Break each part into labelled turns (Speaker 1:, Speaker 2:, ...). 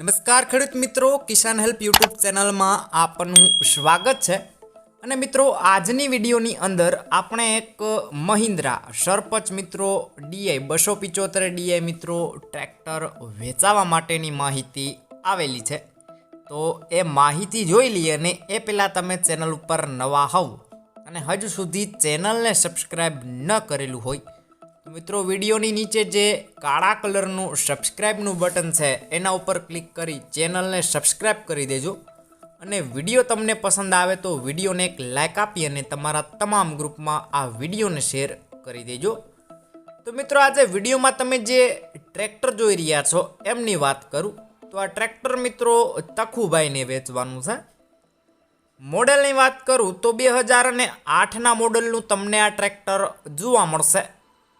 Speaker 1: નમસ્કાર ખેડૂત મિત્રો, કિસાન હેલ્પ યુટ્યુબ ચેનલમાં આપનું સ્વાગત છે. અને મિત્રો, આજની વિડીયોની અંદર આપણે એક મહિન્દ્રા સરપંચ મિત્રો, ડીઆઈ બસો પિચોતેર ડીઆઈ મિત્રો ટ્રેક્ટર વેચાવા માટેની માહિતી આવેલી છે. તો એ માહિતી જોઈ લઈએ અને એ પહેલાં તમે ચેનલ ઉપર નવા હોવ અને હજુ સુધી ચેનલને સબસ્ક્રાઈબ ન કરેલું હોય તો મિત્રો, વિડીયોની નીચે જે કાળા કલરનું સબસ્ક્રાઈબનું બટન છે, એના ઉપર ક્લિક કરી ચેનલને સબસ્ક્રાઈબ કરી દેજો. અને વીડિયો તમને પસંદ આવે તો વિડીયોને એક લાઇક આપી અને તમારા તમામ ગ્રુપમાં આ વિડીયોને શેર કરી દેજો. તો મિત્રો, આજે વિડીયોમાં તમે જે ટ્રેક્ટર જોઈ રહ્યા છો, એમની વાત કરું. તો આ ટ્રેક્ટર મિત્રો તખુભાઈને વેચવાનું છે. મોડેલની વાત કરું તો બે હજાર અને આઠના મોડેલનું તમને આ ટ્રેક્ટર જોવા મળશે.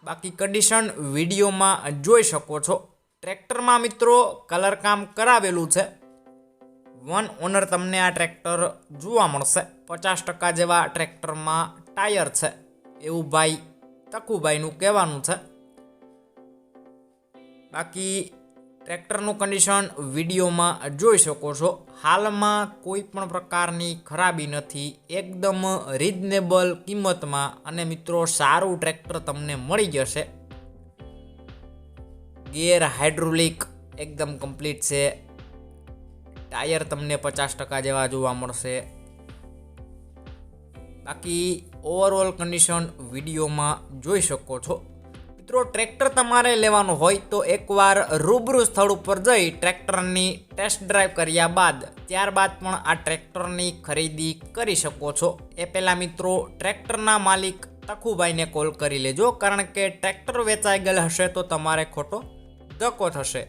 Speaker 1: બાકી કન્ડિશન વિડીયોમાં જોઈ શકો છો. ટ્રેક્ટરમાં મિત્રો કલર કામ કરાવેલું છે. વન ઓનર તમને આ ટ્રેક્ટર જોવા મળશે. પચાસ ટકા જેવા ટ્રેક્ટરમાં ટાયર છે. એવું ભાઈ તકુભાઈનું કહેવાનું છે. બાકી ટ્રેક્ટરનું કન્ડિશન વિડીયોમાં જોઈ શકો છો. હાલમાં કોઈ પણ પ્રકારની ખરાબી નથી. એકદમ રિઝનેબલ કિંમતમાં અને મિત્રો સારું ટ્રેક્ટર તમને મળી જશે. ગિયર હાઇડ્રોલિક એકદમ કમ્પ્લીટ છે. ટાયર તમને પચાસ ટકા જેવા જોવા મળશે. બાકી ઓવરઓલ કન્ડિશન વિડીયોમાં જોઈ શકો છો. મિત્રો, ટ્રેક્ટર તમારે લેવાનું હોય તો એકવાર રૂબરૂ સ્થળ ઉપર જઈ ટ્રેક્ટરની ટેસ્ટ ડ્રાઈવ કર્યા બાદ ત્યારબાદ પણ આ ટ્રેક્ટરની ખરીદી કરી શકો છો. એ પહેલાં મિત્રો, ટ્રેક્ટરના માલિક તખુભાઈને કોલ કરી લેજો, કારણ કે ટ્રેક્ટર વેચાઈ ગયેલ હશે તો તમારે ખોટો ધક્કો થશે.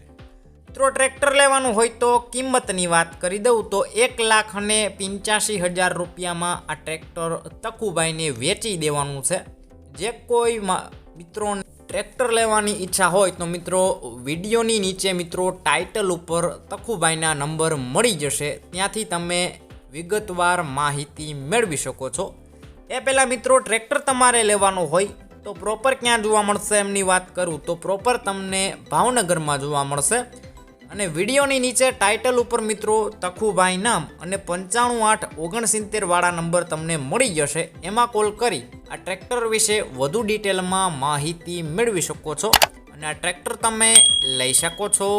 Speaker 1: મિત્રો, ટ્રેક્ટર લેવાનું હોય તો કિંમતની વાત કરી દઉં તો એક લાખ અને પંચ્યાસી હજાર રૂપિયામાં આ ટ્રેક્ટર તખુભાઈને વેચી દેવાનું છે. જે કોઈ મિત્રોને ટ્રેક્ટર લેવાની ઈચ્છા હોય તો મિત્રો વિડીયોની નીચે મિત્રો ટાઇટલ ઉપર તખુભાઈના નંબર મળી જશે. ત્યાંથી તમે વિગતવાર માહિતી મેળવી શકો છો. એ પહેલાં મિત્રો ટ્રેક્ટર તમારે લેવાનું હોય તો પ્રોપર ક્યાં જોવા મળશે એમની વાત કરું તો પ્રોપર તમને ભાવનગરમાં જોવા મળશે. અને વિડીયોની નીચે ટાઇટલ ઉપર મિત્રો તખુભાઈ નામ અને પંચાણું આઠ ઓગણસિત્તેર વાળા નંબર તમને મળી જશે. એમાં કોલ કરી આ ટ્રેક્ટર વિશે વધુ ડિટેલમાં માહિતી મેળવી શકો છો અને આ ટ્રેક્ટર તમે લઈ શકો છો.